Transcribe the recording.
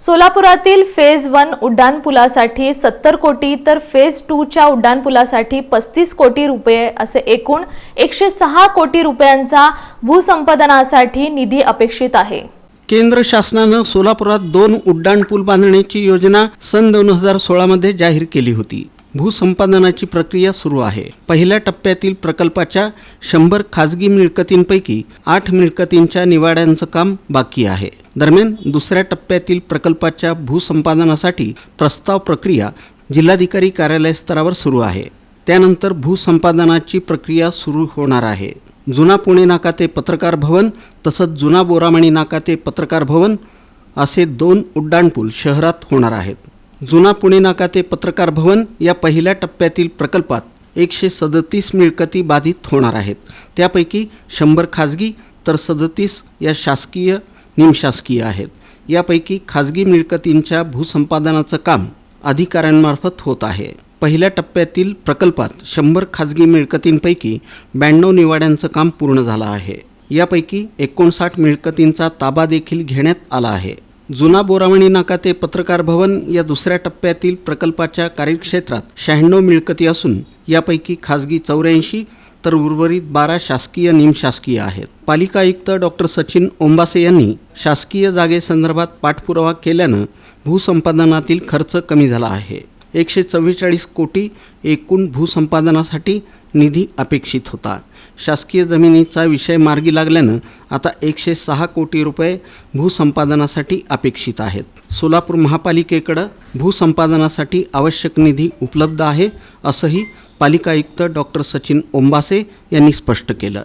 सोलापुरातील phase one उड्डाणपुलासाठी सत्तर कोटी तर फेज टूच्या उड्डाणपुलासाठी पस्तीस कोटी रुपये असे एकूण एकशे सहा कोटी रुपयांचा भूसंपादनासाठी निधी अपेक्षित आहे. केंद्र शासनानं सोलापुरात दोन उड्डाणपूल बांधण्याची योजना सन दोन हजार सोळामध्ये जाहीर केली होती. भूसंपादनाची प्रक्रिया सुरू आहे. पहिल्या टप्प्यातील प्रकल्पाच्या शंभर खाजगी मिळकतींपैकी आठ मिळकतींच्या निवाड्यांचं काम बाकी आहे. दरम्यान दुसऱ्या टप्प्यातील प्रकल्पाच्या भूसंपादनासाठी प्रस्ताव प्रक्रिया जिल्हाधिकारी कार्यालय स्तरावर सुरू आहे. त्यानंतर भूसंपादनाची प्रक्रिया सुरू होणार आहे. जुना पुणे नाका ते पत्रकार भवन तसंच जुना बोरामणी नाका ते पत्रकार भवन असे दोन उड्डाणपूल शहरात होणार आहेत. जुना पुणे नाका ते पत्रकार भवन या पहिल्या टप्प्यातील प्रकल्पात एकशे सदतीस मिळकती बाधित होणार आहेत. त्यापैकी शंभर खाजगी तर सदतीस या शासकीय निमशासकीय आहेत. यापैकी खाजगी मिळकतींच्या भूसंपादनाचं काम अधिकाऱ्यांमार्फत होत आहे. पहिल्या टप्प्यातील प्रकल्पात शंभर खाजगी मिळकतींपैकी ब्याण्णव निवाड्यांचं काम पूर्ण झालं आहे. यापैकी एकोणसाठ मिळकतींचा ताबा देखील घेण्यात आला आहे. जुना बोरावणी नाका ते पत्रकार भवन या दुसऱ्या टप्प्यातील प्रकल्पाच्या कार्यक्षेत्रात शहाण्णव मिळकती असून यापैकी खाजगी चौऱ्याऐंशी तर उर्वरित बारा शासकीय निमशासकीय आहेत. पालिका आयुक्त डॉक्टर सचिन ओंबासे यांनी शासकीय जागेसंदर्भात पाठपुरावा केल्यानं भूसंपादनातील खर्च कमी झाला आहे. एकशे चव्वेचाळीस कोटी एकूण भूसंपादनासाठी निधी अपेक्षित होता. शासकीय जमिनीचा विषय मार्गी लागल्यानं आता एकशे सहा कोटी रुपये भूसंपादनासाठी अपेक्षित आहेत. सोलापूर महापालिकेकडं भूसंपादनासाठी आवश्यक निधी उपलब्ध आहे असंही पालिका आयुक्त डॉक्टर सचिन ओंबासे यांनी स्पष्ट केलं.